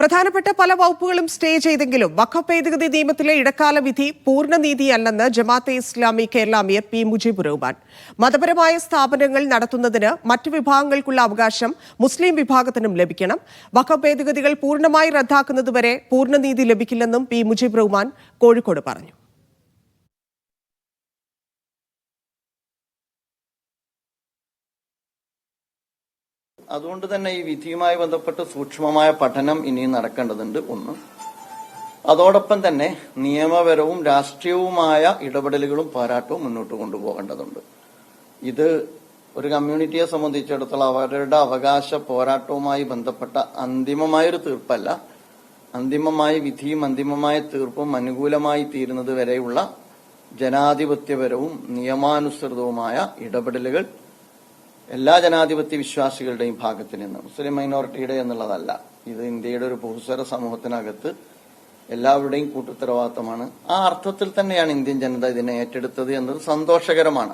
പ്രധാനപ്പെട്ട പല വകുപ്പുകളും സ്റ്റേ ചെയ്തെങ്കിലും വഖഫ് ഭേദഗതി നിയമത്തിലെ ഇടക്കാല വിധി പൂർണനീതിയല്ലെന്ന് ജമാഅത്തെ ഇസ്ലാമി കേരള അമീർ പി മുജീബ് റഹ്മാൻ. മതപരമായ സ്ഥാപനങ്ങൾ നടത്തുന്നതിന് മറ്റു വിഭാഗങ്ങൾക്കുള്ള അവകാശം മുസ്ലിം വിഭാഗത്തിനും ലഭിക്കണം. വഖഫ് ഭേദഗതികൾ പൂർണമായി റദ്ദാക്കുന്നതുവരെ പൂർണനീതി ലഭിക്കില്ലെന്നും പി മുജീബ് റഹ്മാൻ കോഴിക്കോട് പറഞ്ഞു. അതുകൊണ്ട് തന്നെ ഈ വിധിയുമായി ബന്ധപ്പെട്ട് സൂക്ഷ്മമായ പഠനം ഇനിയും നടക്കേണ്ടതുണ്ട് ഒന്ന്. അതോടൊപ്പം തന്നെ നിയമപരവും രാഷ്ട്രീയവുമായ ഇടപെടലുകളും പോരാട്ടവും മുന്നോട്ട് കൊണ്ടുപോകേണ്ടതുണ്ട്. ഇത് ഒരു കമ്മ്യൂണിറ്റിയെ സംബന്ധിച്ചിടത്തോളം അവരുടെ അവകാശ പോരാട്ടവുമായി ബന്ധപ്പെട്ട അന്തിമമായൊരു തീർപ്പല്ല. അന്തിമമായ വിധിയും അന്തിമമായ തീർപ്പും അനുകൂലമായി തീരുന്നത് വരെയുള്ള ജനാധിപത്യപരവും നിയമാനുസൃതവുമായ ഇടപെടലുകൾ എല്ലാ ജനാധിപത്യ വിശ്വാസികളുടെയും ഭാഗത്ത് നിന്ന് മുസ്ലിം മൈനോറിറ്റിയുടെ എന്നുള്ളതല്ല. ഇത് ഇന്ത്യയുടെ ഒരു ബഹുസ്വര സമൂഹത്തിനകത്ത് എല്ലാവരുടെയും കൂട്ടുത്തരവാദിത്തമാണ് ആ അർത്ഥത്തിൽ തന്നെയാണ് ഇന്ത്യൻ ജനത ഇതിനെ ഏറ്റെടുത്തത് എന്നത് സന്തോഷകരമാണ്.